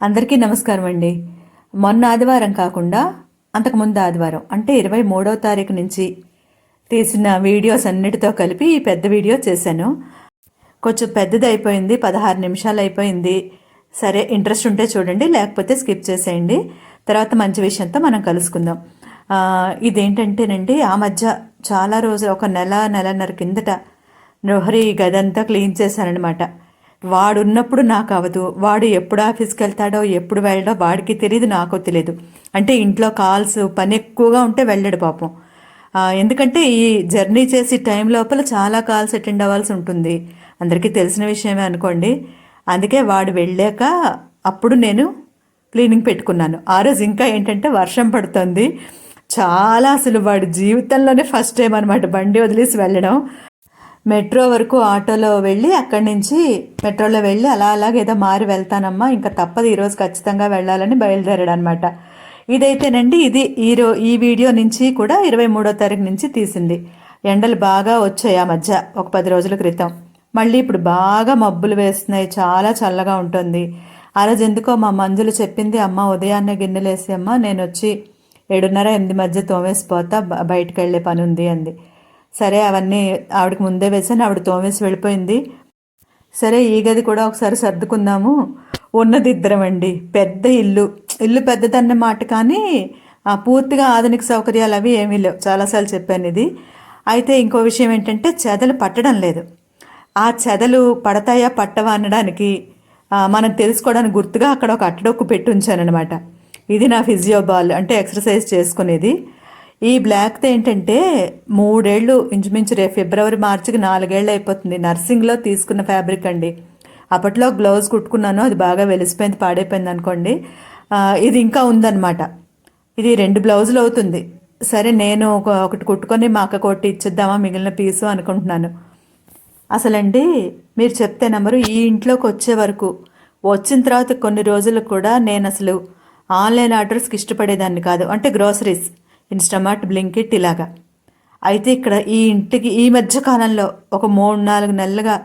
అందరికీ నమస్కారం అండి. మొన్న ఆదివారం కాకుండా అంతకుముందు ఆదివారం అంటే ఇరవై మూడవ తారీఖు నుంచి తీసిన వీడియోస్ అన్నిటితో కలిపి ఈ పెద్ద వీడియో చేశాను. కొంచెం పెద్దది అయిపోయింది పదహారు నిమిషాలు అయిపోయింది. సరే ఇంట్రెస్ట్ ఉంటే చూడండి లేకపోతే స్కిప్ చేసేయండి. తర్వాత మంచి విషయంతో మనం కలుసుకుందాం. ఇదేంటంటేనండి ఆ మధ్య చాలా రోజులు ఒక నెల నెలన్నర కిందట నొహరి గదంతా క్లీన్ చేశానఅనమాట వాడున్నప్పుడు నాకు అవదు. వాడు ఎప్పుడు ఆఫీస్కి వెళ్తాడో ఎప్పుడు వెళ్ళడో వాడికి తెలియదు నాకు తెలియదు అంటే ఇంట్లో కాల్స్ పని ఎక్కువగా ఉంటే వెళ్ళాడు పాపం. ఎందుకంటే ఈ జర్నీ చేసి టైం లోపల చాలా కాల్స్ అటెండ్ అవ్వాల్సి ఉంటుంది. అందరికీ తెలిసిన విషయమే అనుకోండి. అందుకే వాడు వెళ్ళాక అప్పుడు నేను క్లీనింగ్ పెట్టుకున్నాను. ఆ రోజు ఇంకా ఏంటంటే వర్షం పడుతుంది. చాలా అసలు వాడి జీవితంలోనే ఫస్ట్ టైం అనమాట బండి వదిలేసి వెళ్ళడం. మెట్రో వరకు ఆటోలో వెళ్ళి అక్కడి నుంచి మెట్రోలో వెళ్ళి అలా అలాగ ఏదో మారి వెళ్తానమ్మా. ఇంకా తప్పదు ఈరోజు ఖచ్చితంగా వెళ్ళాలని బయలుదేరాడు అనమాట ఇదైతేనండి ఇది ఈ ఈ వీడియో నుంచి కూడా ఇరవై మూడో తారీఖు నుంచి తీసింది. ఎండలు బాగా వచ్చాయి ఆ మధ్య ఒక పది రోజుల క్రితం. మళ్ళీ ఇప్పుడు బాగా మబ్బులు వేస్తున్నాయి చాలా చల్లగా ఉంటుంది. ఆ రోజు ఎందుకో మా మంజులు చెప్పింది అమ్మ ఉదయాన్నే గిన్నెలేసి అమ్మ నేను వచ్చి ఏడున్నర ఎనిమిది మధ్య తోమేసిపోతా బయటకు బయటికి వెళ్ళే పని ఉంది అంది. సరే అవన్నీ ఆవిడకి ముందే వేసాను ఆవిడ తోమేసి వెళ్ళిపోయింది. సరే ఈ గది కూడా ఒకసారి సర్దుకుందాము. ఉన్నది ఇద్దరం అండి. పెద్ద ఇల్లు. ఇల్లు పెద్దదన్న మాట కానీ ఆ, పూర్తిగా ఆధునిక సౌకర్యాలు అవి ఏమీ లేవు. చాలాసార్లు చెప్పాను ఇది. అయితే ఇంకో విషయం ఏంటంటే చెదలు పట్టడం లేదు. ఆ చెదలు పడతాయా పట్టవా అనడానికి మనం తెలుసుకోవడానికి గుర్తుగా అక్కడ ఒక అట్టడొక్కు పెట్టి ఉంచానమాట ఇది నా ఫిజియోబాల్ అంటే ఎక్సర్సైజ్ చేసుకునేది. ఈ బ్లాక్తో ఏంటంటే మూడేళ్ళు ఇంచుమించు రేపు ఫిబ్రవరి మార్చికి నాలుగేళ్ళు అయిపోతుంది. నర్సింగ్లో తీసుకున్న ఫ్యాబ్రిక్ అండి. అప్పట్లో గ్లౌజ్ కుట్టుకున్నాను అది బాగా వెలిసిపోయింది పాడైపోయింది అనుకోండి. ఇది ఇంకా ఉందన్నమాట. ఇది రెండు బ్లౌజులు అవుతుంది. సరే నేను ఒక- ఒకటి కుట్టుకొని మా అక్క కొట్టి ఇచ్చేద్దామా మిగిలిన పీసు అనుకుంటున్నాను. అసలండి మీరు చెప్తే నెంబరు ఈ ఇంట్లోకి వచ్చే వరకు వచ్చిన తర్వాత కొన్ని రోజులు కూడా నేను అసలు ఆన్లైన్ ఆర్డర్స్కి ఇష్టపడేదాన్ని కాదు. అంటే గ్రోసరీస్ ఇన్స్టామార్ట్ బ్లింకిట్ ఇలాగా. అయితే ఇక్కడ ఈ ఇంటికి ఈ మధ్య కాలంలో ఒక మూడు నాలుగు నెలలుగా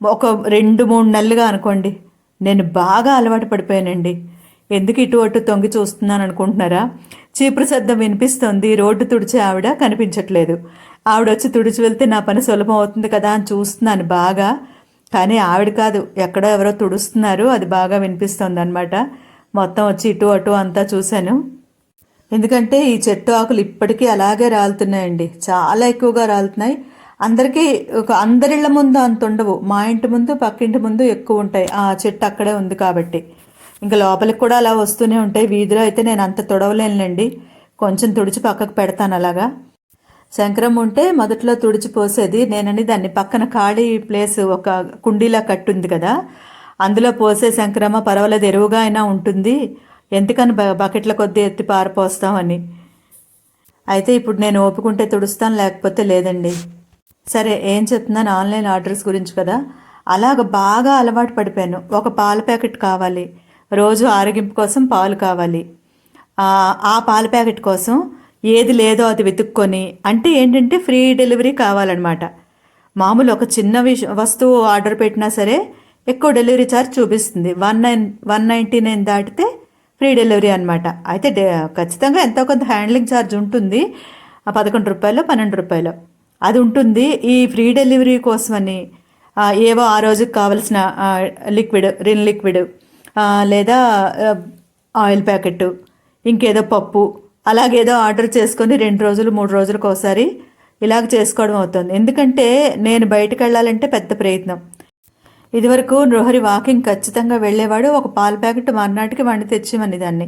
ఒక రెండు మూడు నెలలుగా అనుకోండి నేను బాగా అలవాటు పడిపోయానండి. ఎందుకు ఇటు అటు తొంగి చూస్తున్నాను అనుకుంటున్నారా? చీపురు శబ్దం వినిపిస్తుంది రోడ్డు తుడిచే ఆవిడ కనిపించట్లేదు. ఆవిడ వచ్చి తుడిచి వెళ్తే నా పని సులభం అవుతుంది కదా అని చూస్తున్నాను బాగా. కానీ ఆవిడ కాదు ఎక్కడో ఎవరో తుడుస్తున్నారు అది బాగా వినిపిస్తుంది అనమాట మొత్తం వచ్చి ఇటు అటు అంతా చూశాను. ఎందుకంటే ఈ చెట్టు ఆకులు ఇప్పటికీ అలాగే రాలుతున్నాయండి. చాలా ఎక్కువగా రాలుతున్నాయి. అందరికీ ఒక అందరిళ్ళ ముందు అంత ఉండవు. మా ఇంటి ముందు పక్కింటి ముందు ఎక్కువ ఉంటాయి. ఆ చెట్టు అక్కడే ఉంది కాబట్టి. ఇంకా లోపలికి కూడా అలా వస్తూనే ఉంటాయి. వీధిలో అయితే నేను అంత తొడవలేనులేండి. కొంచెం తుడిచి పక్కకు పెడతాను అలాగా. శంకరం ఉంటే మొదట్లో తుడిచి పోసేది. నేనని దాన్ని పక్కన ఖాళీ ప్లేస్ ఒక కుండీలా కట్టుంది కదా. అందులో పోసే శంకరమ్మ పర్వాలేదు ఎరువుగా అయినా ఉంటుంది. ఎందుకని బ బకెట్ల కొద్దీ ఎత్తి పారిపోస్తామని. అయితే ఇప్పుడు నేను ఓపుకుంటే తుడుస్తాను లేకపోతే లేదండి. సరే ఏం చెప్తున్నాను? ఆన్లైన్ ఆర్డర్స్ గురించి కదా. అలాగ బాగా అలవాటు పడిపోయాను. ఒక పాల ప్యాకెట్ కావాలి. రోజు ఆరోగ్యం కోసం పాలు కావాలి. ఆ ఆ పాల ప్యాకెట్ కోసం ఏది లేదో అది వెతుక్కొని అంటే ఏంటంటే ఫ్రీ డెలివరీ కావాలన్నమాట. మామూలు ఒక చిన్న విష వస్తువు ఆర్డర్ పెట్టినా సరే ఎక్కువ డెలివరీ ఛార్జ్ చూపిస్తుంది. One nine one ninety nine దాటితే ఫ్రీ డెలివరీ అనమాట అయితే డే ఖచ్చితంగా ఎంతో కొంత హ్యాండ్లింగ్ ఛార్జ్ ఉంటుంది. పదకొండు రూపాయలు పన్నెండు రూపాయలు. అది ఉంటుంది. ఈ ఫ్రీ డెలివరీ కోసమని ఏవో ఆ రోజుకి కావలసిన లిక్విడ్ రిన్ లిక్విడ్ లేదా ఆయిల్ ప్యాకెట్ ఇంకేదో పప్పు అలాగేదో ఆర్డర్ చేసుకొని రెండు రోజులు మూడు రోజులకు ఒకసారి ఇలాగ చేసుకోవడం అవుతుంది. ఎందుకంటే నేను బయటకు వెళ్ళాలంటే పెద్ద ప్రయత్నం. ఇదివరకు నృహరి వాకింగ్ ఖచ్చితంగా వెళ్ళేవాడు. ఒక పాల ప్యాకెట్ మర్నాటికి వండి తెచ్చిమని దాన్ని.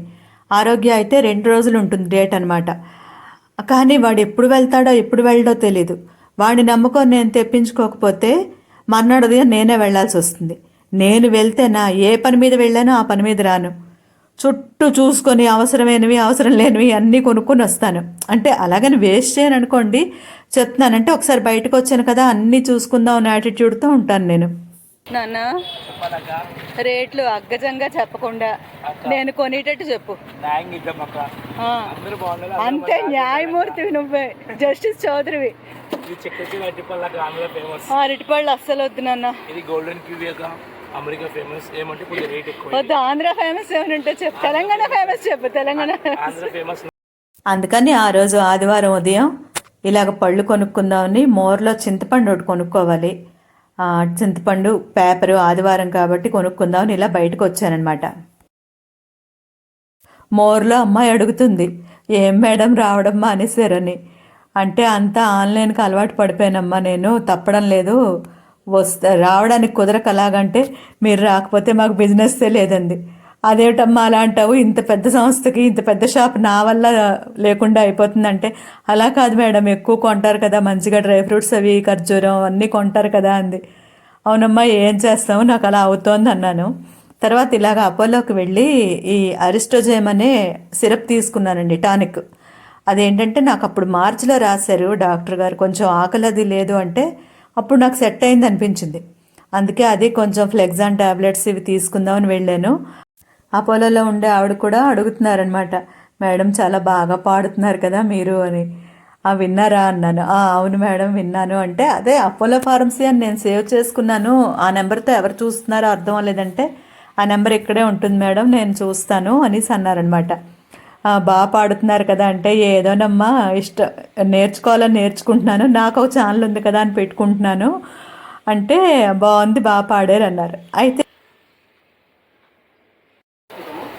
ఆరోగ్య అయితే రెండు రోజులు ఉంటుంది డేట్ అనమాట కానీ వాడు ఎప్పుడు వెళ్తాడో ఎప్పుడు వెళ్ళడో తెలీదు. వాడిని నమ్ముకొని నేను తెప్పించుకోకపోతే మర్నాడు ఉదయం నేనే వెళ్ళాల్సి వస్తుంది. నేను వెళ్తే నా ఏ పని మీద వెళ్ళానో ఆ పని మీద రాను. చుట్టూ చూసుకొని అవసరమైనవి అవసరం లేనివి అన్నీ కొనుక్కొని వస్తాను. అంటే అలాగని వేస్ట్ చేయను అనుకోండి. చెప్తున్నానంటే ఒకసారి బయటకు వచ్చాను కదా అన్నీ చూసుకుందాం అనే యాటిట్యూడ్తో ఉంటాను నేను. నాన్న రేట్లు అగ్గజంగా చెప్పకుండా నేను కొనేటట్టు చెప్పు. అంతే న్యాయమూర్తివి నువ్వే జస్టిస్ చౌదరివి. అరటిపళ్ళు అస్సలు వద్దు నాన్న. ఇది గోల్డెన్ అమెరికా ఫేమస్ ఏమంటే కొద్దిగా రేట్ ఎక్కువ వద్దు ఆంధ్ర ఫేమస్ ఏమైనా ఉంటే చెప్పు. తెలంగాణ ఫేమస్ చెప్పు తెలంగాణ ఆంధ్ర ఫేమస్ అందుకని ఆ రోజు ఆదివారం ఉదయం ఇలాగ పళ్ళు కొనుక్కుందామని మోర్లో చింతపండు ఒకటి కొనుక్కోవాలి. చింతపండు పేపరు ఆదివారం కాబట్టి కొనుక్కుందామని ఇలా బయటకు వచ్చానమాట మోర్లో అమ్మాయి అడుగుతుంది ఏం మేడం రావడం మానేశారని? అంటే అంతా ఆన్లైన్కి అలవాటు పడిపోయానమ్మా నేను తప్పడం లేదు. వస్తా రావడానికి కుదరక అలాగంటే మీరు రాకపోతే మాకు బిజినెస్సే లేదండి అదేమిటమ్మా అలా అంటావు? ఇంత పెద్ద సంస్థకి ఇంత పెద్ద షాప్ నా వల్ల లేకుండా అయిపోతుందంటే అలా కాదు మేడం. ఎక్కువ కొంటారు కదా మంచిగా డ్రై ఫ్రూట్స్ అవి ఖర్జూరం అన్నీ కొంటారు కదా అంది. అవునమ్మా ఏం చేస్తావు? నాకు అలా అవుతోంది అన్నాను. తర్వాత ఇలాగ అపోలోకి వెళ్ళి ఈ అరిస్టోజేమ్ అనే సిరప్ తీసుకున్నానండి టానిక్. అదేంటంటే నాకు అప్పుడు మార్చిలో రాశారు డాక్టర్ గారు కొంచెం ఆకలి అది లేదు అంటే అప్పుడు నాకు సెట్ అయింది అనిపించింది. అందుకే అది కొంచెం ఫ్లెగ్జాన్ టాబ్లెట్స్ ఇవి తీసుకుందామని వెళ్ళాను. అపోలోలో ఉండే ఆవిడ కూడా అడుగుతున్నారనమాట మేడం చాలా బాగా పాడుతున్నారు కదా మీరు అని. ఆ విన్నారా? అన్నాను. "ఆ, అవును మేడం విన్నాను. అంటే అదే అపోలో ఫార్మసీ అని నేను సేవ్ చేసుకున్నాను. ఆ నెంబర్తో ఎవరు చూస్తున్నారో అర్థం అవ్వలేదంటే ఆ నెంబర్ ఇక్కడే ఉంటుంది మేడం నేను చూస్తాను అనేసి అన్నారనమాట బాగా పాడుతున్నారు కదా అంటే ఏదోనమ్మా ఇష్ట నేర్చుకోవాలని నేర్చుకుంటున్నాను. నాకు ఒక ఛానల్ ఉంది కదా అని పెట్టుకుంటున్నాను. అంటే బాగుంది బాగా పాడారు అన్నారు. అయితే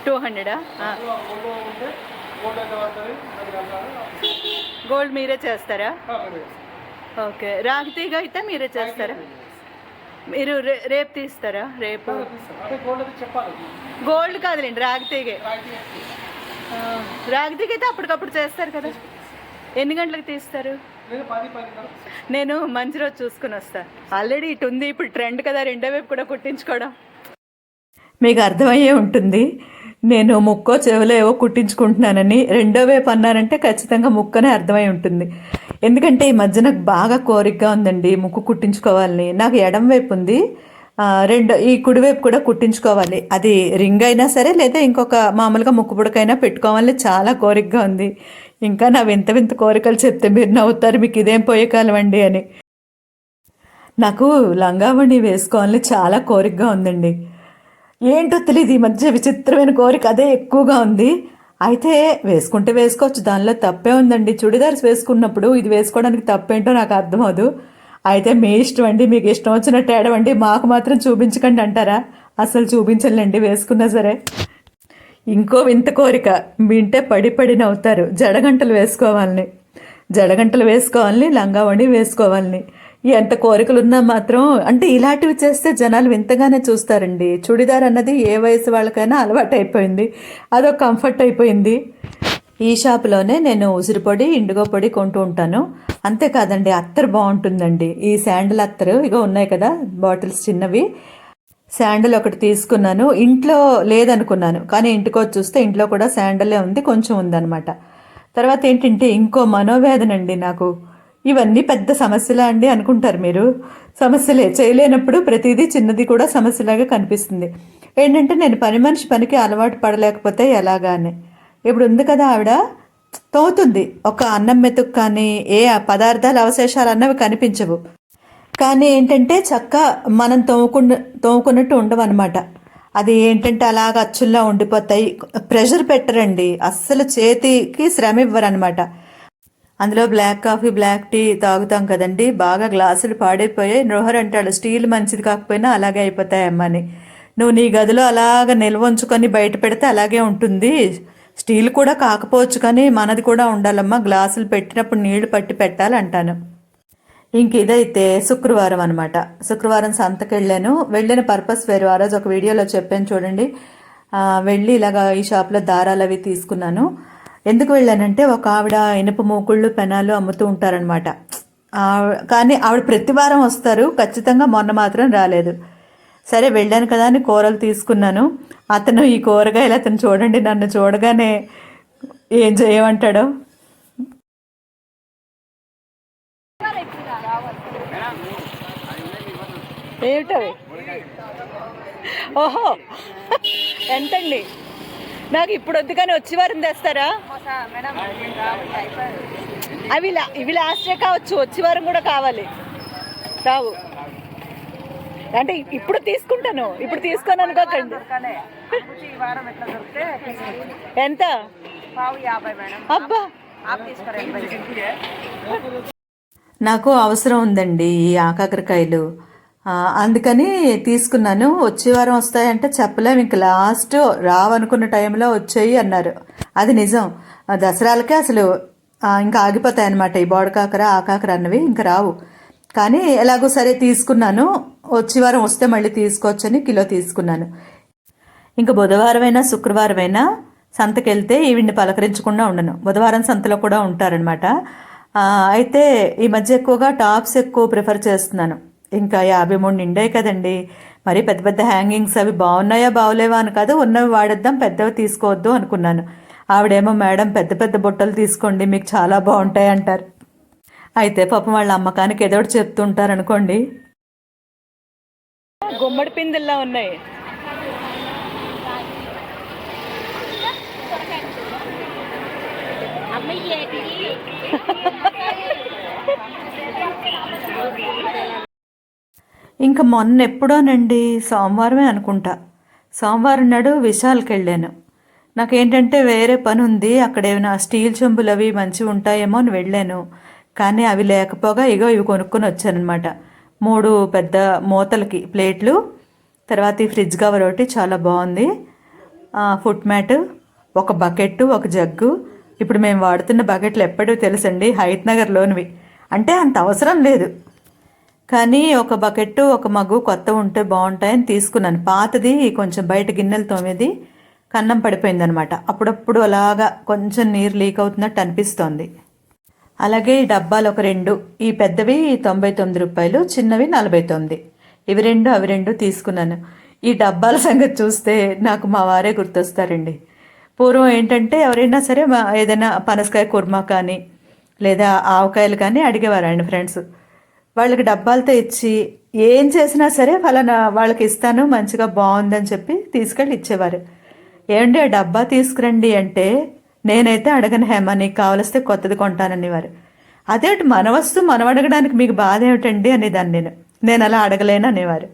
టూ హండ్రెడా? గోల్డ్ మీరే చేస్తారా? ఓకే. రాగి తీగ అయితే మీరే చేస్తారా? మీరు రే- రేపు తీస్తారా? రేపు? గోల్డ్ కాదులేండి రాగి తీగే రాగి తీగ అయితే అప్పటికప్పుడు చేస్తారు కదా. ఎన్ని గంటలకు తీస్తారు? నేను మంచి రోజు చూసుకుని వస్తా. ఆల్రెడీ ఇటు ఉంది ఇప్పుడు ట్రెండ్ కదా రెండో వైపు కూడా కుట్టించుకోవడం. మీకు అర్థమయ్యే ఉంటుంది. నేను ముక్కో చెవులో ఏవో కుట్టించుకుంటున్నానని రెండో వైపు అన్నారంటే ఖచ్చితంగా ముక్కనే అర్థమై ఉంటుంది. ఎందుకంటే ఈ మధ్య నాకు బాగా కోరికగా ఉందండి ముక్కు కుట్టించుకోవాలని. నాకు ఎడం వైపు ఉంది రెండు రెండో ఈ కుడివైపు కూడా కుట్టించుకోవాలి. అది రింగ్ అయినా సరే లేదా ఇంకొక మామూలుగా ముక్కు పుడకైనా పెట్టుకోవాలని చాలా కోరికగా ఉంది. ఇంకా నా వింత వింత కోరికలు చెప్తే మీరు నవ్వుతారు మీకు ఇదేం పోయే కాలం అండి అని. నాకు లంగావణి వేసుకోవాలని చాలా కోరికగా ఉందండి. ఏంటో తెలియదు ఈ మధ్య విచిత్రమైన కోరిక అదే ఎక్కువగా ఉంది. అయితే వేసుకుంటే వేసుకోవచ్చు దానిలో తప్పే ఉందండి. చుడిదార్స్ వేసుకున్నప్పుడు ఇది వేసుకోవడానికి తప్పేంటో నాకు అర్థమవుదు అయితే మీ ఇష్టం అండి మీకు ఇష్టం వచ్చినట్టు ఏడవండి. మాకు మాత్రం చూపించకండి అంటారా? అసలు చూపించలేండి వేసుకున్నా సరే. ఇంకో వింత కోరిక వింటే పడి పడి నవ్వుతారు. జడగంటలు వేసుకోవాలని. జడగంటలు వేసుకోవాలని లంగావణి వేసుకోవాలని. ఎంత కోరికలున్నా మాత్రం అంటే ఇలాంటివి చేస్తే జనాలు వింతగానే చూస్తారండి. చుడిదార్ అన్నది ఏ వయసు వాళ్ళకైనా అలవాటు అయిపోయింది అదొక కంఫర్ట్ అయిపోయింది. ఈ షాప్లోనే నేను ఉసిరి పొడి ఇండిగో పొడి కొంటూ ఉంటాను. అంతేకాదండి అత్తరు బాగుంటుందండి. ఈ శాండల్ అత్తరు ఇగో ఉన్నాయి కదా బాటిల్స్ చిన్నవి. శాండల్ ఒకటి తీసుకున్నాను. ఇంట్లో లేదనుకున్నాను. కానీ ఇంటికి చూస్తే ఇంట్లో కూడా శాండలే ఉంది కొంచెం ఉందన్నమాట. తర్వాత ఏంటంటే ఇంకో మనోవేదన అండి నాకు. ఇవన్నీ పెద్ద సమస్యలా అండి అనుకుంటారు మీరు. సమస్యలే. చేయలేనప్పుడు ప్రతిదీ చిన్నది కూడా సమస్యలాగా కనిపిస్తుంది. ఏంటంటే నేను పని మనిషి పనికి అలవాటు పడలేకపోతే ఎలాగానే. ఇప్పుడు ఉంది కదా ఆవిడ. తోతుంది. ఒక అన్నం మెతుకు కానీ ఏ పదార్థాలు అవశేషాలు అన్నవి కనిపించవు. కానీ ఏంటంటే చక్క మనం తోముకున్న తోముకున్నట్టు ఉండవన్నమాట. అది ఏంటంటే అలాగ అచ్చుల్లా ఉండిపోతాయి. ప్రెషర్ పెట్టరండి. అస్సలు చేతికి శ్రమ ఇవ్వరనమాట అందులో బ్లాక్ కాఫీ బ్లాక్ టీ తాగుతాం కదండి. బాగా గ్లాసులు పాడైపోయాయి. నృహర్ అంటాడు స్టీల్ మంచిది కాకపోయినా అలాగే అయిపోతాయమ్మా అని నువ్వు నీ గదిలో అలాగ నిల్వ ఉంచుకొని బయట పెడితే అలాగే ఉంటుంది. స్టీల్ కూడా కాకపోవచ్చు కానీ మనది కూడా ఉండాలమ్మా. గ్లాసులు పెట్టినప్పుడు నీళ్ళు పట్టి పెట్టాలంటాను. ఇంక ఇదైతే శుక్రవారం అనమాట శుక్రవారం సంతకెళ్ళాను. వెళ్ళిన పర్పస్ వేరు. ఆ రోజు ఒక వీడియోలో చెప్పాను చూడండి. వెళ్ళి ఇలాగా ఈ షాప్లో దారాలు అవి తీసుకున్నాను. ఎందుకు వెళ్ళానంటే ఒక ఆవిడ ఇనుప మూకుళ్ళు పెనాలు అమ్ముతూ ఉంటారనమాట కానీ ఆవిడ ప్రతి వారం వస్తారు. ఖచ్చితంగా మొన్న మాత్రం రాలేదు. సరే వెళ్ళాను కదా అని కూరలు తీసుకున్నాను. అతను ఈ కూరగాయలు అతను చూడండి నన్ను చూడగానే ఏం చేయమంటాడో? ఏమిటవి ఓహో! ఎంతండి? నాకు ఇప్పుడు వద్దు కానీ వచ్చి వారం తెస్తారా? అవి లా- ఇవి లాస్టే కావచ్చు వచ్చి వారం కూడా కావాలి. రావు. అంటే ఇప్పుడు తీసుకుంటాను. ఇప్పుడు తీసుకొని అనుకోకండి. ఎంత? అబ్బా! నాకు అవసరం ఉందండి ఈ ఆకాకరకాయలు. అందుకని తీసుకున్నాను. వచ్చే వారం వస్తాయంటే చెప్పలేము. ఇంక లాస్ట్ రావనుకున్న టైంలో వచ్చాయి అన్నారు. అది నిజం. దసరాలకే అసలు ఇంకా ఆగిపోతాయి అన్నమాట ఈ బోడకాకర ఆకాకర అన్నవి ఇంకా రావు. కానీ ఎలాగో సరే తీసుకున్నాను. వచ్చే వారం వస్తే మళ్ళీ తీసుకోవచ్చని కిలో తీసుకున్నాను. ఇంకా బుధవారమైనా శుక్రవారమైనా సంతకెళ్తే ఈవిడిని పలకరించకుండా ఉండను. బుధవారం సంతలో కూడా ఉంటారనమాట అయితే ఈ మధ్య ఎక్కువగా టాప్స్ ఎక్కువ ప్రిఫర్ చేస్తున్నాను. ఇంకా యాభై మూడు నిండాయి కదండి. మరి పెద్ద పెద్ద హ్యాంగింగ్స్ అవి బాగున్నాయా? బాగోలేవా అని కాదు ఉన్నవి వాడేద్దాం పెద్దవి తీసుకోవద్దు అనుకున్నాను. ఆవిడేమో మేడం పెద్ద పెద్ద బుట్టలు తీసుకోండి మీకు చాలా బాగుంటాయి అంటారు. అయితే పాపం వాళ్ళ అమ్మకానికి ఏదో ఒకటి చెప్తుంటారు అనుకోండి. గుమ్మడి పిందుల్లా ఉన్నాయి. ఇంకా మొన్న ఎప్పుడోనండి సోమవారమే అనుకుంటా. సోమవారం నాడు విశాల్కి వెళ్ళాను నాకేంటంటే వేరే పని ఉంది అక్కడ ఏమైనా స్టీల్ చెంబులు అవి మంచివి ఉంటాయేమో అని వెళ్ళాను. కానీ అవి లేకపోగా ఇగో ఇవి కొనుక్కొని వచ్చానమాట మూడు పెద్ద మూతలకి ప్లేట్లు తర్వాత ఈ ఫ్రిడ్జ్ కవర్ ఒకటి చాలా బాగుంది. ఫుట్ మ్యాట్ ఒక బకెట్ ఒక జగ్గు. ఇప్పుడు మేము వాడుతున్న బకెట్లు ఎప్పటివి తెలుసండి హైత్ నగర్లోనివి. అంటే అంత అవసరం లేదు. కానీ ఒక బకెట్ ఒక మగ్గు కొత్త ఉంటే బాగుంటాయని తీసుకున్నాను. పాతది కొంచెం బయట గిన్నెలు తోమేది కన్నం పడిపోయిందనమాట. అప్పుడప్పుడు అలాగా కొంచెం నీరు లీక్ అవుతున్నట్టు అనిపిస్తోంది. అలాగే ఈ డబ్బాలు ఒక రెండు ఈ పెద్దవి తొంభై తొమ్మిది రూపాయలు చిన్నవి నలభై తొమ్మిది. ఇవి రెండు అవి రెండు తీసుకున్నాను. ఈ డబ్బాల సంగతి చూస్తే నాకు మా వారే గుర్తొస్తారండి. పూర్వం ఏంటంటే ఎవరైనా సరే మా ఏదైనా పనసకాయ కుర్మా కానీ లేదా ఆవకాయలు కానీ అడిగేవారండి ఫ్రెండ్స్. వాళ్ళకి డబ్బాలతో ఇచ్చి ఏం చేసినా సరే ఫలానా వాళ్ళకి ఇస్తాను మంచిగా బాగుందని చెప్పి తీసుకెళ్ళి ఇచ్చేవారు. ఏమండి ఆ డబ్బా తీసుకురండి అంటే నేనైతే అడగను హేమ నీకు కావలిస్తే కొత్తది కొంటాననేవారు. అదేంటి మన వస్తువు మనం అడగడానికి మీకు బాధ ఏమిటండి అనేదాన్ని నేను. నేను అలా అడగలేను అనేవారు.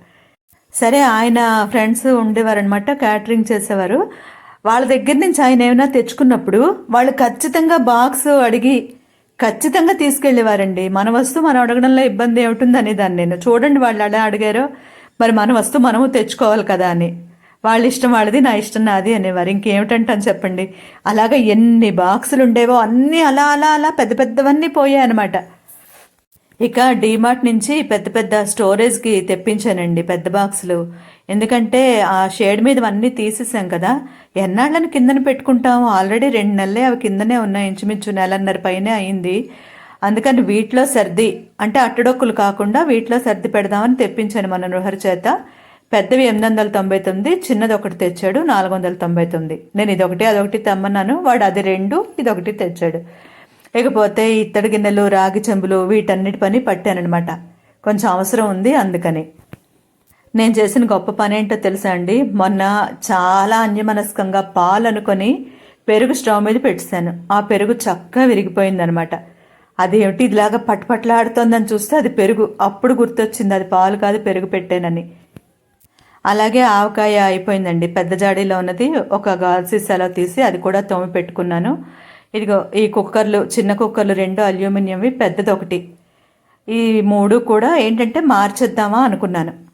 సరే ఆయన ఫ్రెండ్స్ ఉండేవారనమాట క్యాటరింగ్ చేసేవారు. వాళ్ళ దగ్గర నుంచి ఆయన ఏమైనా తెచ్చుకున్నప్పుడు వాళ్ళు ఖచ్చితంగా బాక్స్ అడిగి ఖచ్చితంగా తీసుకెళ్ళేవారండి. మన వస్తువు మనం అడగడంలో ఇబ్బంది ఏమిటుంది అనేదాన్ని నేను. చూడండి వాళ్ళు అలా అడిగారో. మరి మన వస్తువు మనము తెచ్చుకోవాలి కదా అని. వాళ్ళ ఇష్టం వాళ్ళది నా ఇష్టం నాది అనేవారు. ఇంకేమిటంటాను చెప్పండి. అలాగా ఎన్ని బాక్సులు ఉండేవో అన్నీ అలా అలా అలా పెద్ద పెద్దవన్నీ పోయాయి అనమాట ఇక డీమార్ట్ నుంచి పెద్ద పెద్ద స్టోరేజ్కి తెప్పించానండి పెద్ద బాక్సులు. ఎందుకంటే ఆ షేడ్ మీద అన్నీ తీసేసాం కదా. ఎన్నాళ్ళని కిందన పెట్టుకుంటాం? ఆల్రెడీ రెండు నెలలే అవి కిందనే ఉన్నాయి ఇంచుమించు నెలన్నర పైనే అయింది. అందుకని వీటిలో సర్ది అంటే అట్టడొక్కులు కాకుండా వీటిలో సర్ది పెడదామని తెప్పించాను మన నృహరి చేత. పెద్దవి ఎనిమిది వందల తొంభై తొమ్మిది చిన్నది ఒకటి తెచ్చాడు నాలుగు వందల తొంభై తొమ్మిది. నేను ఇదొకటి అదొకటి తెమ్మన్నాను వాడు అది రెండు ఇదొకటి తెచ్చాడు. ఇకపోతే ఇత్తడి గిన్నెలు రాగి చెంబులు వీటన్నిటి పని పట్టానమాట కొంచెం అవసరం ఉంది అందుకని. నేను చేసిన గొప్ప పని ఏంటో తెలుసా అండి? మొన్న చాలా అన్యమనస్కంగా పాలు అనుకొని పెరుగు స్టవ్ మీద పెట్టేశాను. ఆ పెరుగు చక్కగా విరిగిపోయిందనమాట. అదేమిటి? ఇదిలాగా పట్టుపట్లాడుతోందని చూస్తే అది పెరుగు. అప్పుడు గుర్తొచ్చింది అది పాలు కాదు పెరుగు పెట్టానని. అలాగే ఆవకాయ అయిపోయిందండి. పెద్ద జాడీలో ఉన్నది. ఒక గాజు సీసాలో తీసి అది కూడా తోమి పెట్టుకున్నాను. ఇదిగో ఈ కుక్కర్లు చిన్న కుక్కర్లు రెండు అల్యూమినియంవి పెద్దది ఒకటి ఈ మూడు కూడా ఏంటంటే మార్చేద్దామా అనుకున్నాను.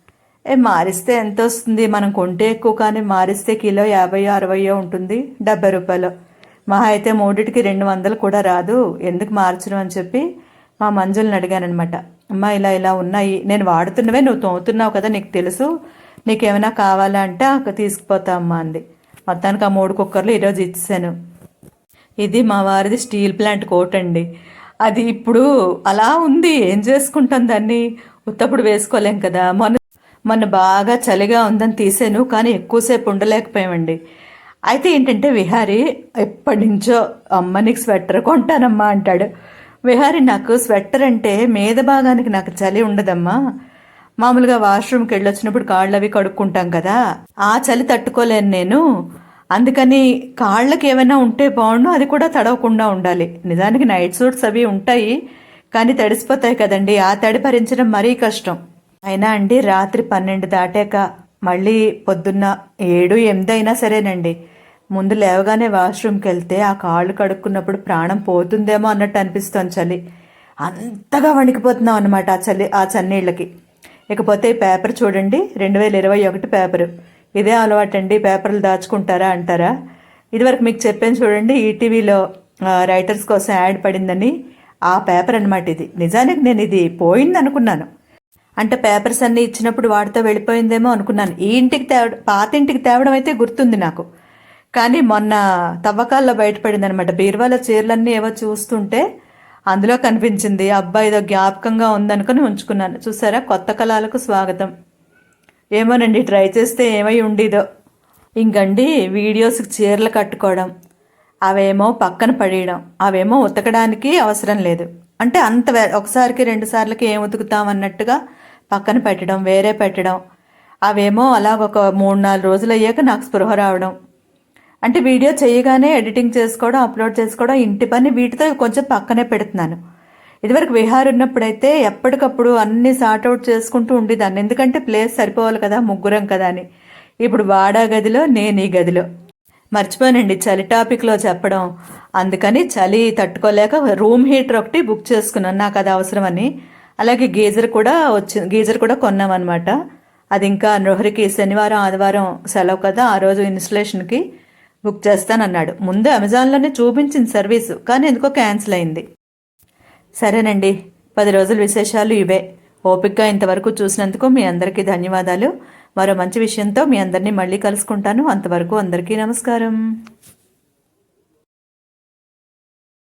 ఏ మారిస్తే ఎంత వస్తుంది మనం కొంటే ఎక్కువ కానీ మారిస్తే కిలో యాభై అరవయో ఉంటుంది డెబ్బై రూపాయలు. మహా అయితే మూడింటికి రెండు వందలు కూడా రాదు. ఎందుకు మార్చడం అని చెప్పి మా మంజుల్ని అడిగానమాట అమ్మ ఇలా ఇలా ఉన్నాయి. నేను వాడుతున్నవే నువ్వు తోముతున్నావు కదా నీకు తెలుసు. నీకేమైనా కావాలా అంటే అక్కడ తీసుకుపోతా అమ్మా అంది. మొత్తానికి ఆ మూడు కుక్కర్లు ఈరోజు ఇచ్చాను ఇది మా వారిది స్టీల్ ప్లాంట్ కోట్ అండి. అది ఇప్పుడు అలా ఉంది. ఏం చేసుకుంటాం దాన్ని? ఉత్తప్పుడు వేసుకోలేం కదా. మొన్న మొన్న బాగా చలిగా ఉందని తీసాను కానీ ఎక్కువసేపు ఉండలేకపోయామండి. అయితే ఏంటంటే విహారి ఎప్పటి నుంచో అమ్మ నీకు స్వెటర్ కొంటానమ్మా అంటాడు. విహారి నాకు స్వెటర్ అంటే మీద భాగానికి నాకు చలి ఉండదమ్మా. మామూలుగా వాష్రూమ్కి వెళ్ళొచ్చినప్పుడు కాళ్ళు అవి కడుక్కుంటాం కదా ఆ చలి తట్టుకోలేను నేను. అందుకని కాళ్ళకి ఏమైనా ఉంటే బాగుండు అది కూడా తడవకుండా ఉండాలి. నిజానికి నైట్ సూట్స్ అవి ఉంటాయి కానీ తడిసిపోతాయి కదండి. ఆ తడి భరించడం మరీ కష్టం. అయినా అండి రాత్రి పన్నెండు దాటాక మళ్ళీ పొద్దున్న ఏడు ఎనిమిది అయినా సరేనండి. ముందు లేవగానే వాష్రూమ్కి వెళ్తే ఆ కాళ్ళు కడుక్కున్నప్పుడు ప్రాణం పోతుందేమో అన్నట్టు అనిపిస్తుంది చలి. అంతగా వణికిపోతున్నాం అనమాట ఆ చలి ఆ చన్నీళ్ళకి. ఇకపోతే పేపర్ చూడండి రెండు వేల ఇరవై ఒకటి పేపరు. ఇదే అలవాటండి పేపర్లు దాచుకుంటారా అంటారా? ఇదివరకు మీకు చెప్పాను చూడండి ఈటీవీలో రైటర్స్ కోసం యాడ్ పడిందని. ఆ పేపర్ అనమాట ఇది. నిజానికి నేను ఇది పోయింది అనుకున్నాను అంటే పేపర్స్ అన్నీ ఇచ్చినప్పుడు వాడితో వెళ్ళిపోయిందేమో అనుకున్నాను. ఈ ఇంటికి తేవడం పాత ఇంటికి తేవడం అయితే గుర్తుంది నాకు. కానీ మొన్న తవ్వకాల్లో బయటపడింది అనమాట బీరువాలో చీరలన్నీ ఏవో చూస్తుంటే అందులో కనిపించింది అబ్బాయి ఏదో జ్ఞాపకంగా ఉందనుకుని ఉంచుకున్నాను. చూసారా? కొత్త కళలకు స్వాగతం. ఏమోనండి ట్రై చేస్తే ఏమై ఉండేదో. ఇంకండి వీడియోస్కి చీరలు కట్టుకోవడం అవేమో పక్కన పడేయడం అవేమో ఉతకడానికి అవసరం లేదు. అంటే అంత వే- ఒకసారికి రెండు సార్లకి ఏం ఉతుకుతాం అన్నట్టుగా పక్కన పెట్టడం వేరే పెట్టడం. అవేమో అలా ఒక మూడు నాలుగు రోజులు అయ్యాక నాకు స్పృహ రావడం. అంటే వీడియో చేయగానే ఎడిటింగ్ చేసుకోవడం అప్లోడ్ చేసుకోవడం ఇంటి పని వీటితో కొంచెం పక్కనే పెడుతున్నాను. ఇదివరకు విహార్ ఉన్నప్పుడైతే ఎప్పటికప్పుడు అన్ని సార్ట్ అవుట్ చేసుకుంటూ ఉండేదాన్ని. ఎందుకంటే ప్లేస్ సరిపోవాలి కదా ముగ్గురం కదా అని. ఇప్పుడు వాడా గదిలో నేను ఈ గదిలో. మర్చిపోయానండి చలి టాపిక్లో చెప్పడం. అందుకని చలి తట్టుకోలేక రూమ్ హీటర్ ఒకటి బుక్ చేసుకున్నాను. నాకు అది అవసరమని. అలాగే గీజర్ కూడా వచ్చి గీజర్ కూడా కొన్నామన్నమాట. అది ఇంకా నృహరికి శనివారం ఆదివారం సెలవు కదా ఆ రోజు ఇన్స్టలేషన్కి బుక్ చేస్తానన్నాడు. ముందు అమెజాన్లోనే చూపించింది సర్వీసు కానీ ఎందుకో క్యాన్సిల్ అయింది. సరేనండి పది రోజుల విశేషాలు ఇవే. ఓపిక్గా ఇంతవరకు చూసినందుకు మీ అందరికీ ధన్యవాదాలు. మరో మంచి విషయంతో మీ అందరినీ మళ్ళీ కలుసుకుంటాను. అంతవరకు అందరికీ నమస్కారం.